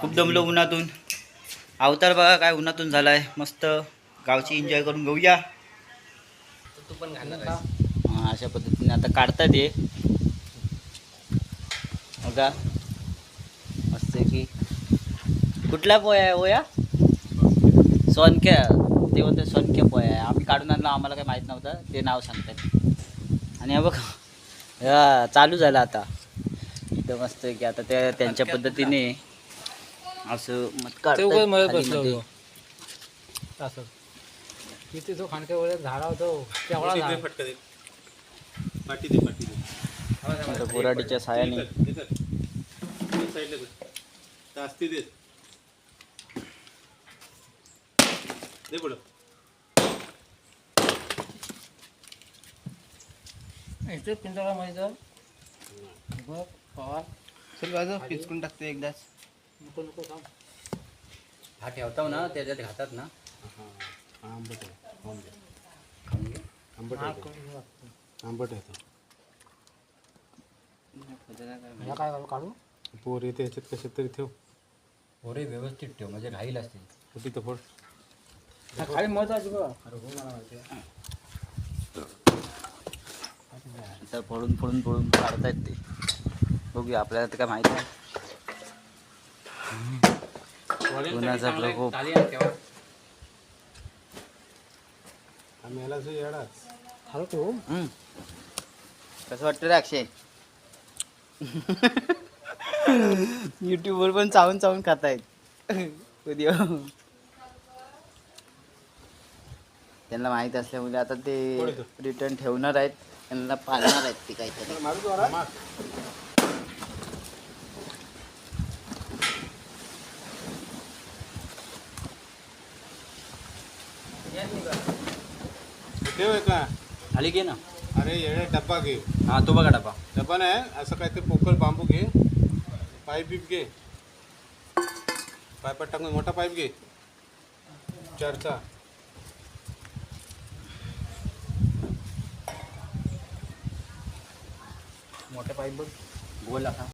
खूप दमलो उन्हातून. अवतार बघा काय उन्हातून झालाय. मस्त गावची एन्जॉय करून घेऊया. तू पण. हा, अशा पद्धतीने आता काढतात ये बघा. मस्त आहे की कुठला पोया आहे ओया? सोनक्या. ते बोलते सोनक्या पोया आहे. आम्ही काढून आणलं आम्हाला काही माहीत नव्हतं. ते नाव सांगतात. आणि हे बघ. चालू झालं आता. इथं मस्त आहे की आता त्या त्यांच्या पद्धतीने असं मत ते उगाच मळत काढतात बसलो खालीमध्ये. होतो असं. किती तो खांडक्या वेळेत झाडा होतो. तेवढा झाड. फटका दे. पाठी दे पाठी दे. आता बोराडीच्या सायाने साईडला कर. तास्ती दे. दे पुढं. इथे पिंजरा माहिती बघ पवार. चल बाजू पिचकून टाकतो एकदाच. नको नको थांब. हा ठेवतो ना त्याच्यात घातात ना. हा, आंबट आहे खाऊन. आंबट हा, आहे तो. आंबट आहे तो. ह्या काय काढू? पोर येते ह्याच्यात कशात तरी ठेव. पोरे व्यवस्थित ठेव म्हणजे राहील असतील. कुठे तर फोड. हा, खाली महत्वाची बघ. अरे हो आहे. तर पळून पळून पळून काढतायत ते. बघूया आपल्याला तर काय माहिती नाही. उन्हाचा प्रकोप. कसं वाटतं रे अक्षय? युट्यूबवर पण चावून चावून खातायत. उद्या. त्यांना माहीत असल्यामुळे आता ते रिटर्न ठेवणार आहेत. त्यांना पाळणार आहेत ते काहीतरी. ठेव आहे का खाली घे ना. अरे येडे डब्बा घे. हा तो बघा डबा डब्बा नाही असं काय ते पोकळ बांबू घे. पाईप बीप घे. पाईपात टाकून मोठा पाईप घे. चारचा. मोठे पाईप बघ. गोल असा.